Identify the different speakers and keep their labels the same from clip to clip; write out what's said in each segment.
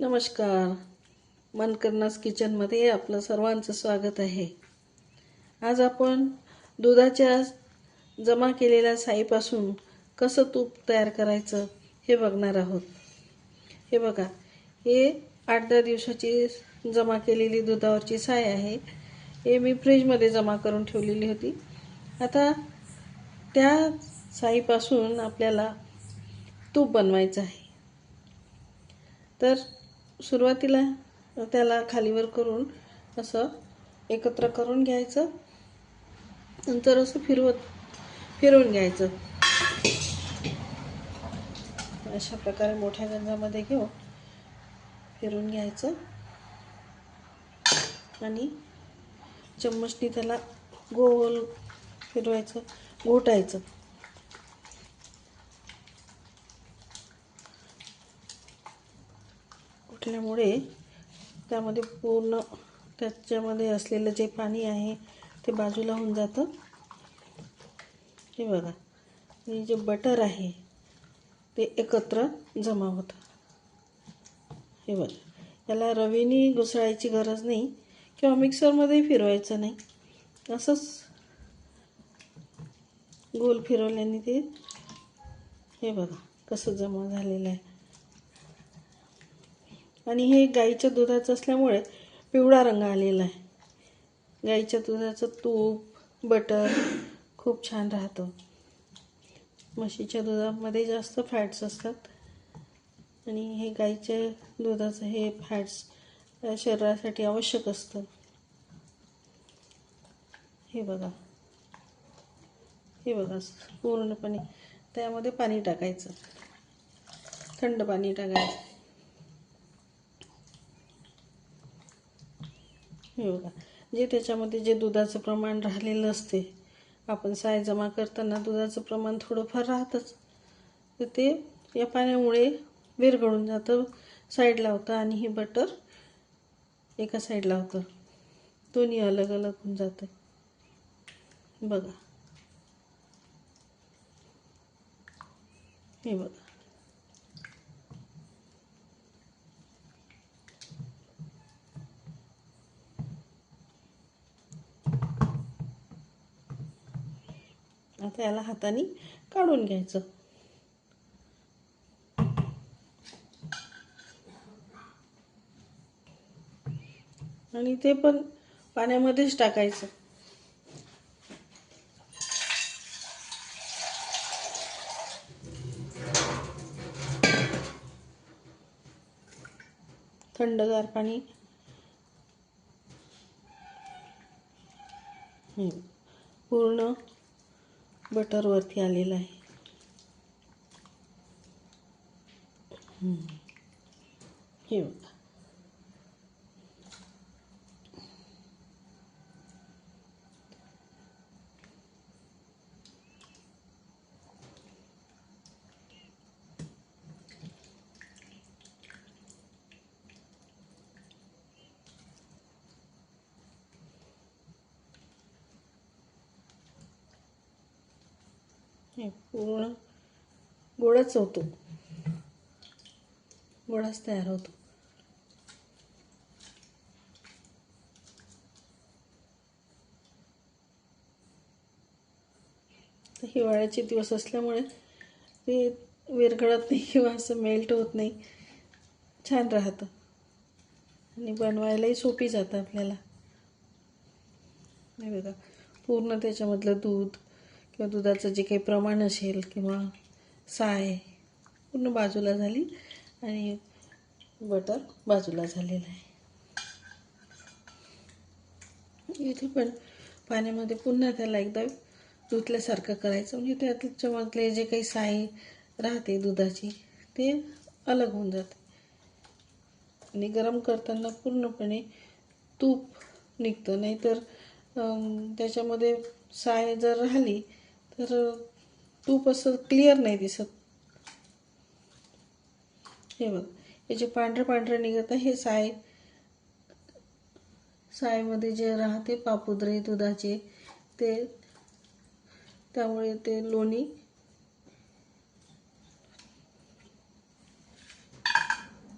Speaker 1: नमस्कार. मनकर्णास किचनमध्ये आपलं सर्वांचं स्वागत आहे. आज आपण दुधाच्या जमा केलेल्या साईपासून कसं तूप तयार करायचं हे बघणार आहोत. हे बघा हे आठ दहा दिवसाची जमा केलेली दुधावरची साय आहे. हे मी फ्रीजमध्ये जमा करून ठेवलेली होती. आता त्या साईपासून आपल्याला तूप बनवायचं आहे. तर सुरुवातीला त्याला खालीवर करून असं एकत्र करून घ्यायचं. नंतर असं फिरवत फिरवून घ्यायचं. अशा प्रकारे मोठ्या गंजामध्ये घेऊन फिरून घ्यायचं. आणि चम्मचनी त्याला गोल फिरवायचं घोटायचं. असल्यामुळे त्यामध्ये पूर्ण त्याच्यामध्ये असलेलं जे पाणी आहे ते बाजूला होऊन जातं. हे बघा आणि जे बटर आहे ते एकत्र जमा होतं. हे बघा याला रवीनी घुसळायची गरज नाही किंवा मिक्सरमध्ये फिरवायचं नाही. असंच गोल फिरवल्याने ते हे बघा कसं जमा झालेलं आहे. आणि हे गाईच्या दुधाचं असल्यामुळे पिवळा रंग आलेला आहे. गाईच्या दुधाचं तूप बटर खूप छान राहतं. म्हशीच्या दुधामध्ये जास्त फॅट्स असतात. आणि हे गाईच्या दुधाचं हे फॅट्स शरीरासाठी आवश्यक असतं. हे बघा. हे बघा पूर्णपणे त्यामध्ये पाणी टाकायचं. थंड पाणी टाकायचं. हे बघा. जे त्याच्यामध्ये जे दुधाचं प्रमाण राहिलेलं असते आपण साय जमा करताना दुधाचं प्रमाण थोडंफार राहतंच. तर ते या पाण्यामुळे विरघळून जातं साईडला होतं आणि हे बटर एका साईडला होतं. दोन्ही अलग अलग होऊन जातं. बघा. हे बघा. आता याला हाताने काढून घ्यायचं. आणि ते पण पाण्यामध्येच टाकायचं. थंडगार पाणी. पूर्ण बटरवरती आलेला आहे. हे बघा. हे पूर्ण गोळाच होतो. गोळाच तयार होतो. तर हिवाळ्याचे दिवस असल्यामुळे ते विरघळत नाही किंवा असं मेल्ट होत नाही. छान राहतं. आणि बनवायलाही सोपी जातं आपल्याला. नाही बघा पूर्ण त्याच्यामधलं दूध किंवा दुधाचं जे काही प्रमाण असेल किंवा साय पूर्ण बाजूला झाली आणि बटर बाजूला झालेलं आहे. इथे पण पाण्यामध्ये पुन्हा त्याला एकदा धुतल्यासारखं करायचं. म्हणजे त्याच्यामधले जे काही साय राहते दुधाची ते अलग होऊन जाते. आणि गरम करताना पूर्णपणे तूप निघतं. नाहीतर त्याच्यामध्ये साय जर राहिली तर तूप असं क्लिअर नाही दिसत. हे बघ हे जे पांढरं पांढरं निघत आहे हे साय सायमध्ये जे राहते पापुद्रे दुधाचे ते त्यामुळे ते लोणी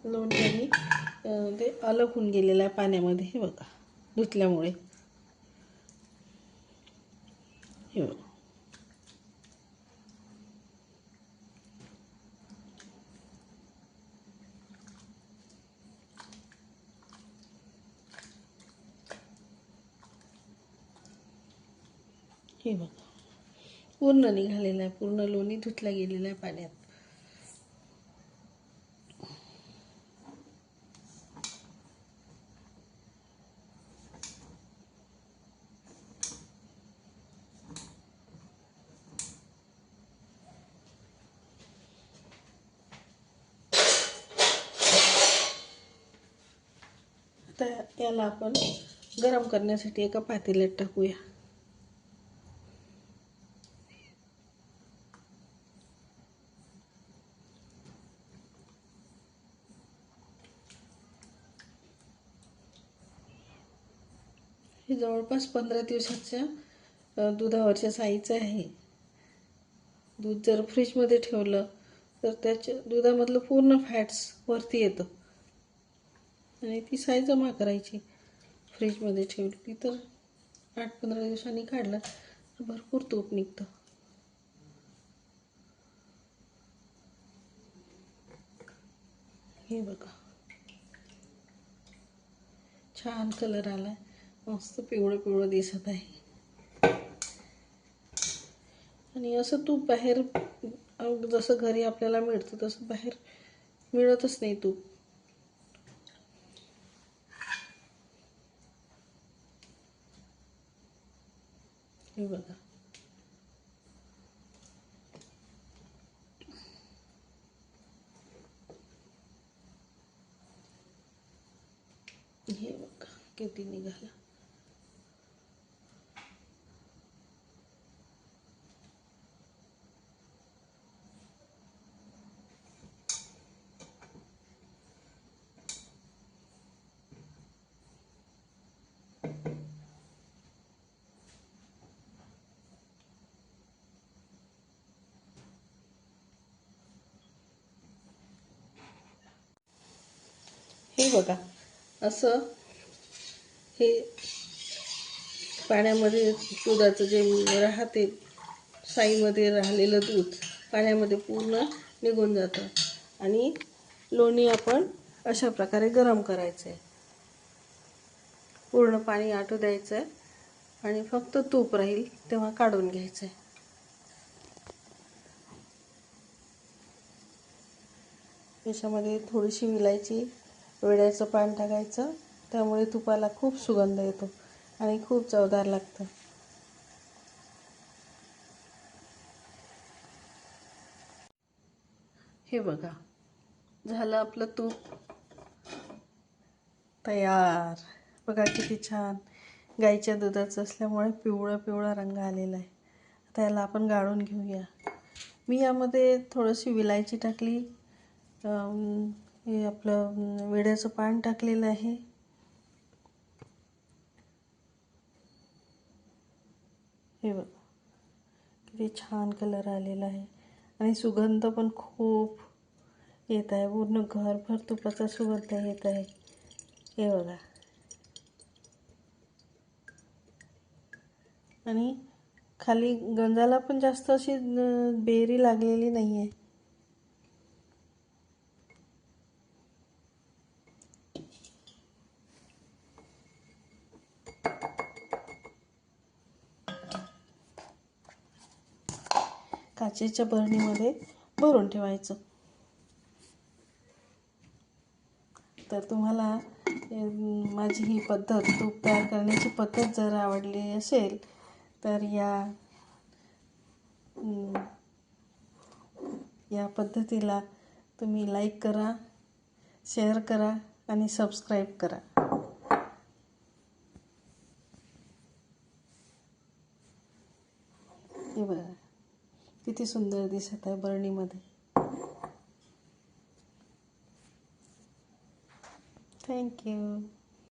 Speaker 1: लोणी आणि ते अलग होऊन गेलेलं आहे पाण्यामध्ये हे बघा धुतल्यामुळे हे बघा हे बघा. पूर्ण निघालेलं आहे. पूर्ण लोणी धुतला गेलेला आहे पाण्यात. आता याला आपण गरम करण्यासाठी एका पातेल्यात टाकूया. जवळपास पंधरा दिवसाच्या दुधावरच्या साईचं आहे. दूध जर फ्रीजमध्ये ठेवलं तर त्याच्या दुधामधलं पूर्ण फॅट्स वरती येतं. आणि ती साई जमा करायची फ्रीजमध्ये ठेवली. तर आठ पंधरा दिवसांनी काढलं तर भरपूर तूप निघतं. हे बघा. छान कलर आला आहे मस्त पिवळं पिवळं दिसत आहे. आणि असं तूप बाहेर जसं घरी आपल्याला मिळतं तसं बाहेर मिळतच नाही तूप हे बघा. हे बघा किती निघाला. हे बघा. असं हे पाण्यामध्ये दुधाचं जे राहते साईमध्ये राहिलेलं दूध पाण्यामध्ये पूर्ण निघून जातं. आणि लोणी आपण अशा प्रकारे गरम करायचं आहे पूर्ण पाणी आटू द्यायचं आहे आणि फक्त तूप राहील तेव्हा काढून घ्यायचं आहे याच्यामध्ये थोडीशी विलायची वेड्याचं पान टाकायचं. त्यामुळे तुपाला खूप सुगंध येतो आणि खूप चवदार लागतं. हे बघा. झालं आपलं तूप. तयार. बघा किती छान. गाईच्या दुधाचं असल्यामुळे पिवळा पिवळा रंग आलेला आहे. आता याला आपण गाळून घेऊया. मी यामध्ये थोडीशी विलायची टाकली. हे आपलं अम, विड्याचं पान टाकलेलं आहे. हे बघा किती छान कलर आलेला आहे. आणि सुगंध पण खूप येत आहे. पूर्ण घरभर तुपाचा सुगंध येत आहे. हे बघा. आणि खाली गंजाला पण जास्त अशी बेरी लागलेली नाही आहे काचेच्या भरणीमध्ये भरून ठेवायचं. तर तुम्हाला माझी ही पद्धत तूप तयार करण्याची पद्धत जर आवडली असेल तर या या पद्धतीला तुम्ही लाईक करा शेअर करा आणि सबस्क्राईब करा हे बघा किती सुंदर दिसत आहे बरणीमध्ये. थँक्यू